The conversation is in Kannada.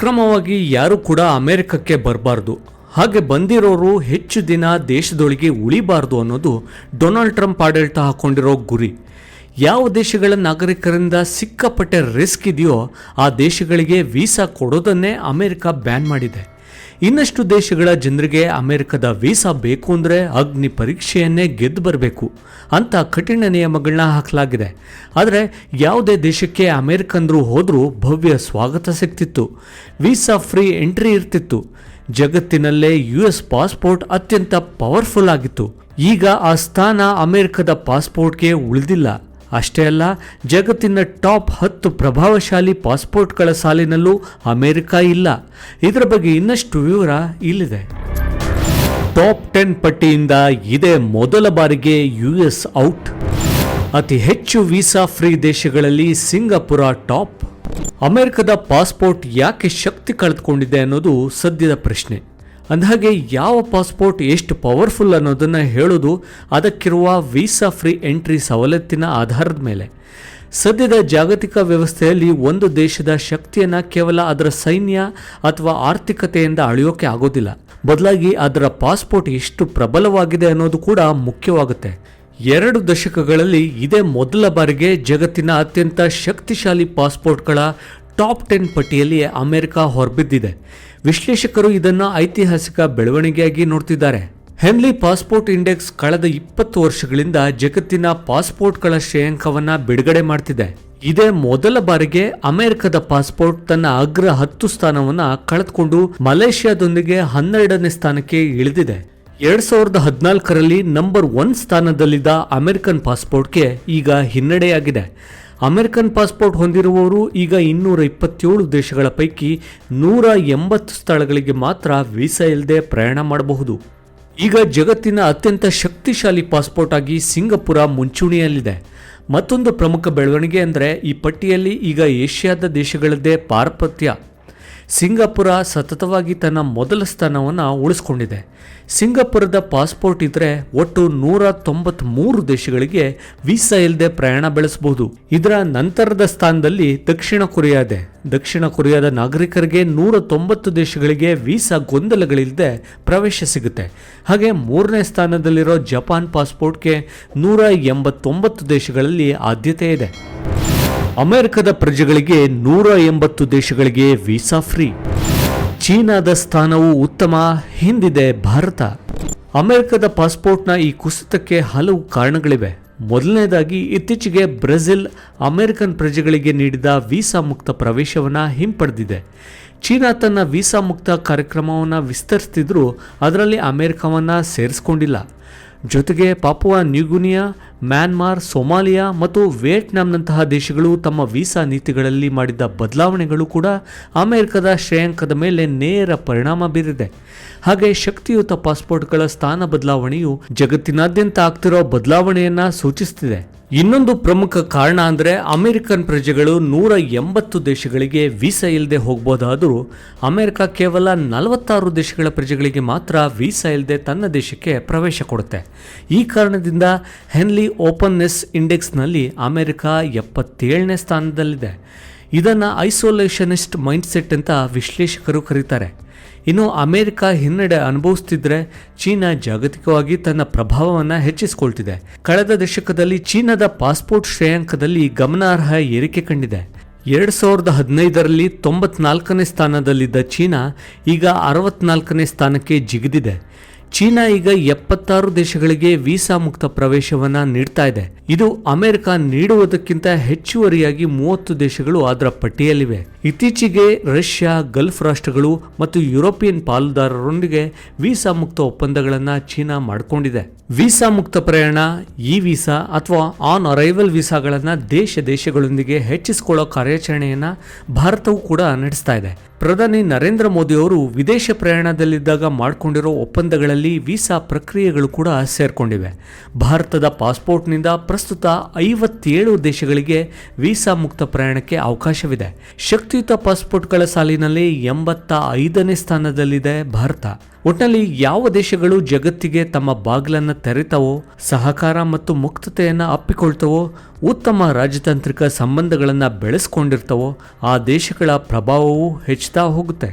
ಅಕ್ರಮವಾಗಿ ಯಾರು ಕೂಡ ಅಮೆರಿಕಕ್ಕೆ ಬರಬಾರ್ದು. ಹಾಗೆ ಬಂದಿರೋರು ಹೆಚ್ಚು ದಿನ ದೇಶದೊಳಗೆ ಉಳಿಬಾರ್ದು ಅನ್ನೋದು ಡೊನಾಲ್ಡ್ ಟ್ರಂಪ್ ಆಡಳಿತ ಹಾಕೊಂಡಿರೋ ಗುರಿ. ಯಾವ ದೇಶಗಳ ನಾಗರಿಕರಿಂದ ಸಿಕ್ಕಾಪಟ್ಟೆ ರಿಸ್ಕ್ ಇದೆಯೋ ಆ ದೇಶಗಳಿಗೆ ವೀಸಾ ಕೊಡೋದನ್ನೇ ಅಮೆರಿಕ ಬ್ಯಾನ್ ಮಾಡಿದೆ. ಇನ್ನಷ್ಟು ದೇಶಗಳ ಜನರಿಗೆ ಅಮೆರಿಕದ ವೀಸಾ ಬೇಕು ಅಂದರೆ ಅಗ್ನಿ ಪರೀಕ್ಷೆಯನ್ನೇ ಗೆದ್ದು ಬರಬೇಕು ಅಂತ ಕಠಿಣ ನಿಯಮಗಳನ್ನ ಹಾಕಲಾಗಿದೆ. ಆದರೆ ಯಾವುದೇ ದೇಶಕ್ಕೆ ಅಮೆರಿಕಂದ್ರು ಹೋದರೂ ಭವ್ಯ ಸ್ವಾಗತ ಸಿಗ್ತಿತ್ತು. ವೀಸಾ ಫ್ರೀ ಎಂಟ್ರಿ ಇರ್ತಿತ್ತು. ಜಗತ್ತಿನಲ್ಲೇ ಯು ಎಸ್ ಪಾಸ್ಪೋರ್ಟ್ ಅತ್ಯಂತ ಪವರ್ಫುಲ್ ಆಗಿತ್ತು. ಈಗ ಆ ಸ್ಥಾನ ಅಮೆರಿಕದ ಪಾಸ್ಪೋರ್ಟ್ಗೆ ಉಳಿದಿಲ್ಲ. ಅಷ್ಟೇ ಅಲ್ಲ, ಜಗತ್ತಿನ ಟಾಪ್ ಹತ್ತು ಪ್ರಭಾವಶಾಲಿ ಪಾಸ್ಪೋರ್ಟ್ಗಳ ಸಾಲಿನಲ್ಲೂ ಅಮೆರಿಕ ಇಲ್ಲ. ಇದರ ಬಗ್ಗೆ ಇನ್ನಷ್ಟು ವಿವರ ಇಲ್ಲಿದೆ. ಟಾಪ್ ಟೆನ್ ಪಟ್ಟಿಯಿಂದ ಇದೇ ಮೊದಲ ಬಾರಿಗೆ ಯು ಎಸ್ ಔಟ್. ಅತಿ ಹೆಚ್ಚು ವೀಸಾ ಫ್ರೀ ದೇಶಗಳಲ್ಲಿ ಸಿಂಗಾಪುರ ಟಾಪ್. ಅಮೆರಿಕದ ಪಾಸ್ಪೋರ್ಟ್ ಯಾಕೆ ಶಕ್ತಿ ಕಳೆದುಕೊಂಡಿದೆ ಅನ್ನೋದು ಸದ್ಯದ ಪ್ರಶ್ನೆ. ಅಂದಹಾಗೆ ಯಾವ ಪಾಸ್ಪೋರ್ಟ್ ಎಷ್ಟು ಪವರ್ಫುಲ್ ಅನ್ನೋದನ್ನು ಹೇಳೋದು ಅದಕ್ಕಿರುವ ವೀಸಾ ಫ್ರೀ ಎಂಟ್ರಿ ಸವಲತ್ತಿನ ಆಧಾರದ ಮೇಲೆ. ಸದ್ಯದ ಜಾಗತಿಕ ವ್ಯವಸ್ಥೆಯಲ್ಲಿ ಒಂದು ದೇಶದ ಶಕ್ತಿಯನ್ನು ಕೇವಲ ಅದರ ಸೈನ್ಯ ಅಥವಾ ಆರ್ಥಿಕತೆಯಿಂದ ಅಳೆಯೋಕೆ ಆಗೋದಿಲ್ಲ. ಬದಲಾಗಿ ಅದರ ಪಾಸ್ಪೋರ್ಟ್ ಎಷ್ಟು ಪ್ರಬಲವಾಗಿದೆ ಅನ್ನೋದು ಕೂಡ ಮುಖ್ಯವಾಗುತ್ತೆ. ಎರಡು ದಶಕಗಳಲ್ಲಿ ಇದೇ ಮೊದಲ ಬಾರಿಗೆ ಜಗತ್ತಿನ ಅತ್ಯಂತ ಶಕ್ತಿಶಾಲಿ ಪಾಸ್ಪೋರ್ಟ್ಗಳ ಟಾಪ್ ಟೆನ್ ಪಟ್ಟಿಯಲ್ಲಿ ಅಮೆರಿಕ ಹೊರಬಿದ್ದಿದೆ. ವಿಶ್ಲೇಷಕರು ಇದನ್ನು ಐತಿಹಾಸಿಕ ಬೆಳವಣಿಗೆಯಾಗಿ ನೋಡ್ತಿದ್ದಾರೆ. ಹೆನ್ಲಿ ಪಾಸ್ಪೋರ್ಟ್ ಇಂಡೆಕ್ಸ್ ಕಳೆದ ಇಪ್ಪತ್ತು ವರ್ಷಗಳಿಂದ ಜಗತ್ತಿನ ಪಾಸ್ಪೋರ್ಟ್ಗಳ ಶ್ರೇಯಾಂಕವನ್ನು ಬಿಡುಗಡೆ ಮಾಡ್ತಿದೆ. ಇದೇ ಮೊದಲ ಬಾರಿಗೆ ಅಮೆರಿಕದ ಪಾಸ್ಪೋರ್ಟ್ ತನ್ನ ಅಗ್ರ ಹತ್ತು ಸ್ಥಾನವನ್ನು ಕಳೆದುಕೊಂಡು ಮಲೇಷ್ಯಾದೊಂದಿಗೆ ಹನ್ನೆರಡನೇ ಸ್ಥಾನಕ್ಕೆ ಇಳಿದಿದೆ. ಎರಡ್ ಸಾವಿರದ ಹದಿನಾಲ್ಕರಲ್ಲಿ ನಂಬರ್ ಒನ್ ಸ್ಥಾನದಲ್ಲಿದ್ದ ಅಮೆರಿಕನ್ ಪಾಸ್ಪೋರ್ಟ್ಗೆ ಈಗ ಹಿನ್ನಡೆಯಾಗಿದೆ. ಅಮೆರಿಕನ್ ಪಾಸ್ಪೋರ್ಟ್ ಹೊಂದಿರುವವರು ಈಗ ಇನ್ನೂರ ಇಪ್ಪತ್ತೇಳು ದೇಶಗಳ ಪೈಕಿ ನೂರ ಎಂಬತ್ತು ಸ್ಥಳಗಳಿಗೆ ಮಾತ್ರ ವೀಸಾ ಇಲ್ಲದೆ ಪ್ರಯಾಣ ಮಾಡಬಹುದು. ಈಗ ಜಗತ್ತಿನ ಅತ್ಯಂತ ಶಕ್ತಿಶಾಲಿ ಪಾಸ್ಪೋರ್ಟ್ ಆಗಿ ಸಿಂಗಪುರ ಮುಂಚೂಣಿಯಲ್ಲಿದೆ. ಮತ್ತೊಂದು ಪ್ರಮುಖ ಬೆಳವಣಿಗೆ ಅಂದರೆ ಈ ಪಟ್ಟಿಯಲ್ಲಿ ಈಗ ಏಷ್ಯಾದ ದೇಶಗಳದ್ದೇ ಪಾರಪತ್ಯ. ಸಿಂಗಾಪುರ ಸತತವಾಗಿ ತನ್ನ ಮೊದಲ ಸ್ಥಾನವನ್ನು ಉಳಿಸ್ಕೊಂಡಿದೆ. ಸಿಂಗಾಪುರದ ಪಾಸ್ಪೋರ್ಟ್ ಇದ್ರೆ ಒಟ್ಟು ನೂರ ತೊಂಬತ್ಮೂರು ದೇಶಗಳಿಗೆ ವೀಸಾ ಇಲ್ಲದೆ ಪ್ರಯಾಣ ಬೆಳೆಸಬಹುದು ಇದರ ನಂತರದ ಸ್ಥಾನದಲ್ಲಿ ದಕ್ಷಿಣ ಕೊರಿಯಾ ಇದೆ ದಕ್ಷಿಣ ಕೊರಿಯಾದ ನಾಗರಿಕರಿಗೆ ನೂರ ತೊಂಬತ್ತು ದೇಶಗಳಿಗೆ ವೀಸಾ ಗೊಂದಲಗಳಿಲ್ಲದೆ ಪ್ರವೇಶ ಸಿಗುತ್ತೆ. ಹಾಗೆ ಮೂರನೇ ಸ್ಥಾನದಲ್ಲಿರೋ ಜಪಾನ್ ಪಾಸ್ಪೋರ್ಟ್ಗೆ ನೂರ ಎಂಬತ್ತೊಂಬತ್ತು ದೇಶಗಳಲ್ಲಿ ಆದ್ಯತೆ ಇದೆ. ಅಮೆರಿಕದ ಪ್ರಜೆಗಳಿಗೆ ನೂರ ಎಂಬತ್ತು ದೇಶಗಳಿಗೆ ವೀಸಾ ಫ್ರೀ. ಚೀನಾದ ಸ್ಥಾನವು ಉತ್ತಮ, ಹಿಂದಿದೆ ಭಾರತ. ಅಮೆರಿಕದ ಪಾಸ್ಪೋರ್ಟ್ನ ಈ ಕುಸಿತಕ್ಕೆ ಹಲವು ಕಾರಣಗಳಿವೆ. ಮೊದಲನೇದಾಗಿ, ಇತ್ತೀಚೆಗೆ ಬ್ರೆಜಿಲ್ ಅಮೆರಿಕನ್ ಪ್ರಜೆಗಳಿಗೆ ನೀಡಿದ ವೀಸಾ ಮುಕ್ತ ಪ್ರವೇಶವನ್ನು ಹಿಂಪಡೆದಿದೆ. ಚೀನಾ ತನ್ನ ವೀಸಾ ಮುಕ್ತ ಕಾರ್ಯಕ್ರಮವನ್ನು ವಿಸ್ತರಿಸ್ತಿದ್ರೂ, ಅದರಲ್ಲಿ ಅಮೆರಿಕವನ್ನು ಸೇರಿಸ್ಕೊಂಡಿಲ್ಲ. ಜೊತೆಗೆ ಪಾಪುವ ನ್ಯೂಗುನಿಯಾ ಮ್ಯಾನ್ಮಾರ್, ಸೊಮಾಲಿಯಾ ಮತ್ತು ವಿಯೆಟ್ನಾಂನಂತಹ ದೇಶಗಳು ತಮ್ಮ ವೀಸಾ ನೀತಿಗಳಲ್ಲಿ ಮಾಡಿದ್ದ ಬದಲಾವಣೆಗಳು ಕೂಡ ಅಮೆರಿಕದ ಶ್ರೇಯಾಂಕದ ಮೇಲೆ ನೇರ ಪರಿಣಾಮ ಬೀರಿದೆ. ಹಾಗೆ ಶಕ್ತಿಯುತ ಪಾಸ್ಪೋರ್ಟ್ಗಳ ಸ್ಥಾನ ಬದಲಾವಣೆಯು ಜಗತ್ತಿನಾದ್ಯಂತ ಆಗ್ತಿರೋ ಬದಲಾವಣೆಯನ್ನ ಸೂಚಿಸ್ತಿದೆ. ಇನ್ನೊಂದು ಪ್ರಮುಖ ಕಾರಣ ಅಂದರೆ ಅಮೆರಿಕನ್ ಪ್ರಜೆಗಳು ನೂರ ಎಂಬತ್ತು ದೇಶಗಳಿಗೆ ವೀಸಾ ಇಲ್ಲದೆ ಹೋಗ್ಬೋದಾದರೂ ಅಮೆರಿಕ ಕೇವಲ ನಲವತ್ತಾರು ದೇಶಗಳ ಪ್ರಜೆಗಳಿಗೆ ಮಾತ್ರ ವೀಸಾ ಇಲ್ಲದೆ ತನ್ನ ದೇಶಕ್ಕೆ ಪ್ರವೇಶ ಕೊಡುತ್ತೆ. ಈ ಕಾರಣದಿಂದ ಹೆನ್ಲಿ ಓಪನ್ನೆಸ್ ಇಂಡೆಕ್ಸ್ನಲ್ಲಿ ಅಮೆರಿಕ ಎಪ್ಪತ್ತೇಳನೇ ಸ್ಥಾನದಲ್ಲಿದೆ. ಇದನ್ನು ಐಸೋಲೇಷನಿಸ್ಟ್ ಮೈಂಡ್ಸೆಟ್ ಅಂತ ವಿಶ್ಲೇಷಕರು ಕರೀತಾರೆ. ಇನ್ನು ಅಮೆರಿಕ ಹಿನ್ನಡೆ ಅನುಭವಿಸ್ತಿದ್ರೆ ಚೀನಾ ಜಾಗತಿಕವಾಗಿ ತನ್ನ ಪ್ರಭಾವವನ್ನು ಹೆಚ್ಚಿಸಿಕೊಳ್ತಿದೆ. ಕಳೆದ ದಶಕದಲ್ಲಿ ಚೀನಾದ ಪಾಸ್ಪೋರ್ಟ್ ಶ್ರೇಯಾಂಕದಲ್ಲಿ ಗಮನಾರ್ಹ ಏರಿಕೆ ಕಂಡಿದೆ. ಎರಡು ಸಾವಿರದ ಹದಿನೈದರಲ್ಲಿ ತೊಂಬತ್ನಾಲ್ಕನೇ ಸ್ಥಾನದಲ್ಲಿದ್ದ ಚೀನಾ ಈಗ ಅರವತ್ನಾಲ್ಕನೇ ಸ್ಥಾನಕ್ಕೆ ಜಿಗಿದಿದೆ. ಚೀನಾ ಈಗ ಎಪ್ಪತ್ತಾರು ದೇಶಗಳಿಗೆ ವೀಸಾ ಮುಕ್ತ ಪ್ರವೇಶವನ್ನ ನೀಡ್ತಾ ಇದೆ. ಇದು ಅಮೆರಿಕ ನೀಡುವುದಕ್ಕಿಂತ ಹೆಚ್ಚುವರಿಯಾಗಿ ಮೂವತ್ತು ದೇಶಗಳು ಅದರ ಪಟ್ಟಿಯಲ್ಲಿವೆ. ಇತ್ತೀಚೆಗೆ ರಷ್ಯಾ, ಗಲ್ಫ್ ರಾಷ್ಟ್ರಗಳು ಮತ್ತು ಯುರೋಪಿಯನ್ ಪಾಲುದಾರರೊಂದಿಗೆ ವೀಸಾ ಮುಕ್ತ ಒಪ್ಪಂದಗಳನ್ನು ಚೀನಾ ಮಾಡಿಕೊಂಡಿದೆ. ವೀಸಾ ಮುಕ್ತ ಪ್ರಯಾಣ ಇ ವೀಸಾ ಅಥವಾ ಆನ್ ಅರೈವಲ್ ವೀಸಾಗಳನ್ನು ದೇಶ ದೇಶಗಳೊಂದಿಗೆ ಹೆಚ್ಚಿಸಿಕೊಳ್ಳೋ ಕಾರ್ಯಾಚರಣೆಯನ್ನು ಭಾರತವು ಕೂಡ ನಡೆಸ್ತಾ ಇದೆ. ಪ್ರಧಾನಿ ನರೇಂದ್ರ ಮೋದಿ ಅವರು ವಿದೇಶ ಪ್ರಯಾಣದಲ್ಲಿದ್ದಾಗ ಮಾಡಿಕೊಂಡಿರೋ ಒಪ್ಪಂದಗಳಲ್ಲಿ ವೀಸಾ ಪ್ರಕ್ರಿಯೆಗಳು ಕೂಡ ಸೇರಿಕೊಂಡಿವೆ. ಭಾರತದ ಪಾಸ್ಪೋರ್ಟ್ನಿಂದ ಪ್ರಸ್ತುತ ಐವತ್ತೇಳು ದೇಶಗಳಿಗೆ ವೀಸಾ ಮುಕ್ತ ಪ್ರಯಾಣಕ್ಕೆ ಅವಕಾಶವಿದೆ. ಶಕ್ತಿಯುತ ಪಾಸ್ಪೋರ್ಟ್ಗಳ ಸಾಲಿನಲ್ಲಿ ಎಂಬತ್ತ ಐದನೇ ಸ್ಥಾನದಲ್ಲಿದೆ ಭಾರತ. ಒಟ್ಟಿನಲ್ಲಿ ಯಾವ ದೇಶಗಳು ಜಗತ್ತಿಗೆ ತಮ್ಮ ಬಾಗಿಲನ್ನು ತೆರೆತವೋ, ಸಹಕಾರ ಮತ್ತು ಮುಕ್ತತೆಯನ್ನು ಅಪ್ಪಿಕೊಳ್ತವೋ, ಉತ್ತಮ ರಾಜತಾಂತ್ರಿಕ ಸಂಬಂಧಗಳನ್ನು ಬೆಳೆಸ್ಕೊಂಡಿರ್ತವೋ, ಆ ದೇಶಗಳ ಪ್ರಭಾವವೂ ಹೆಚ್ಚುತ್ತಾ ಹೋಗುತ್ತೆ.